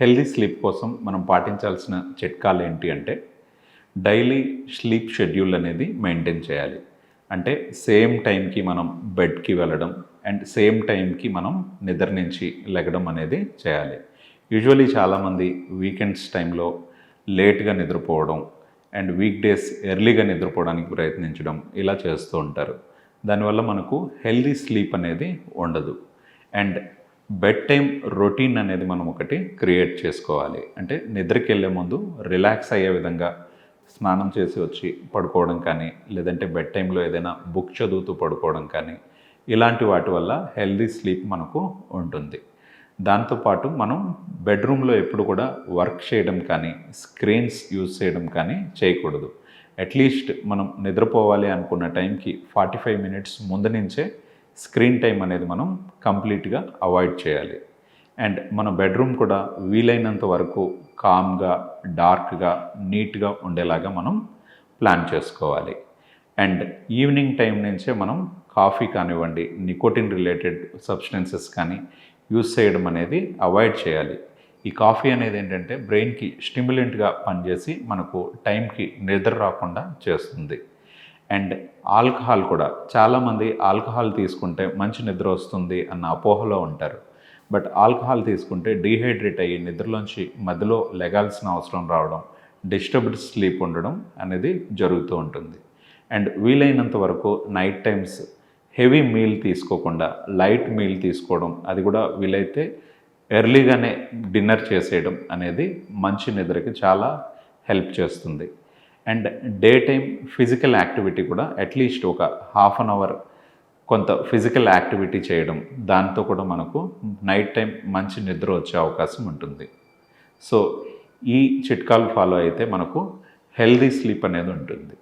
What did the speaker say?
Healthy sleep కోసం మనం పాటించాల్సిన చిట్కాలు ఏంటి అంటే డైలీ స్లీప్ షెడ్యూల్ అనేది మెయింటైన్ చేయాలి. అంటే సేమ్ టైంకి మనం బెడ్కి వెళ్ళడం అండ్ సేమ్ టైంకి మనం నిద్ర నుంచి లెగడం అనేది చేయాలి. యూజువలీ చాలామంది వీకెండ్స్ టైంలో లేట్గా నిద్రపోవడం అండ్ వీక్ డేస్ ఎర్లీగా నిద్రపోవడానికి ప్రయత్నించడం ఇలా చేస్తూ ఉంటారు. దానివల్ల మనకు హెల్దీ స్లీప్ అనేది ఉండదు. అండ్ బెడ్ టైం రొటీన్ అనేది మనం ఒకటి క్రియేట్ చేసుకోవాలి. అంటే నిద్రకి వెళ్ళే ముందు రిలాక్స్ అయ్యే విధంగా స్నానం చేసి వచ్చి పడుకోవడం కానీ లేదంటే బెడ్ టైంలో ఏదైనా బుక్ చదువుతూ పడుకోవడం కానీ ఇలాంటి వాటి వల్ల హెల్దీ స్లీప్ మనకు ఉంటుంది. దాంతోపాటు మనం బెడ్రూమ్లో ఎప్పుడు కూడా వర్క్ చేయడం కానీ స్క్రీన్స్ యూజ్ చేయడం కానీ చేయకూడదు. అట్లీస్ట్ మనం నిద్రపోవాలి అనుకున్న టైంకి ఫార్టీ ఫైవ్ మినిట్స్ ముందు నుంచే స్క్రీన్ టైం అనేది మనం కంప్లీట్గా అవాయిడ్ చేయాలి. అండ్ మన బెడ్రూమ్ కూడా వీలైనంత వరకు కామ్గా డార్క్గా నీట్గా ఉండేలాగా మనం ప్లాన్ చేసుకోవాలి. అండ్ ఈవినింగ్ టైం నుంచే మనం కాఫీ కానివ్వండి నికోటిన్ రిలేటెడ్ సబ్స్టెన్సెస్ కానీ యూస్ చేయడం అనేది అవాయిడ్ చేయాలి. ఈ కాఫీ అనేది ఏంటంటే బ్రెయిన్కి స్టిమ్యులెంట్గా పనిచేసి మనకు టైంకి నిద్ర రాకుండా చేస్తుంది. అండ్ ఆల్కహాల్ కూడా. చాలామంది ఆల్కహాల్ తీసుకుంటే మంచి నిద్ర వస్తుంది అన్న అపోహలో ఉంటారు. బట్ ఆల్కహాల్ తీసుకుంటే డీహైడ్రేట్ అయ్యి నిద్రలోంచి మధ్యలో లెగాల్సిన అవసరం రావడం డిస్టర్బ్డ్ స్లీప్ ఉండడం అనేది జరుగుతూ ఉంటుంది. అండ్ వీలైనంత వరకు నైట్ టైమ్స్ హెవీ మీల్ తీసుకోకుండా లైట్ మీల్ తీసుకోవడం అది కూడా వీలైతే ఎర్లీగానే డిన్నర్ చేసేయడం అనేది మంచి నిద్రకి చాలా హెల్ప్ చేస్తుంది. And day time physical activity కూడా అట్లీస్ట్ ఒక హాఫ్ అన్ అవర్ కొంత ఫిజికల్ యాక్టివిటీ చేయడం దాంతో కూడా మనకు నైట్ టైం మంచి నిద్ర వచ్చే అవకాశం ఉంటుంది. సో ఈ చిట్కాలు ఫాలో అయితే మనకు హెల్దీ స్లీప్ అనేది ఉంటుంది.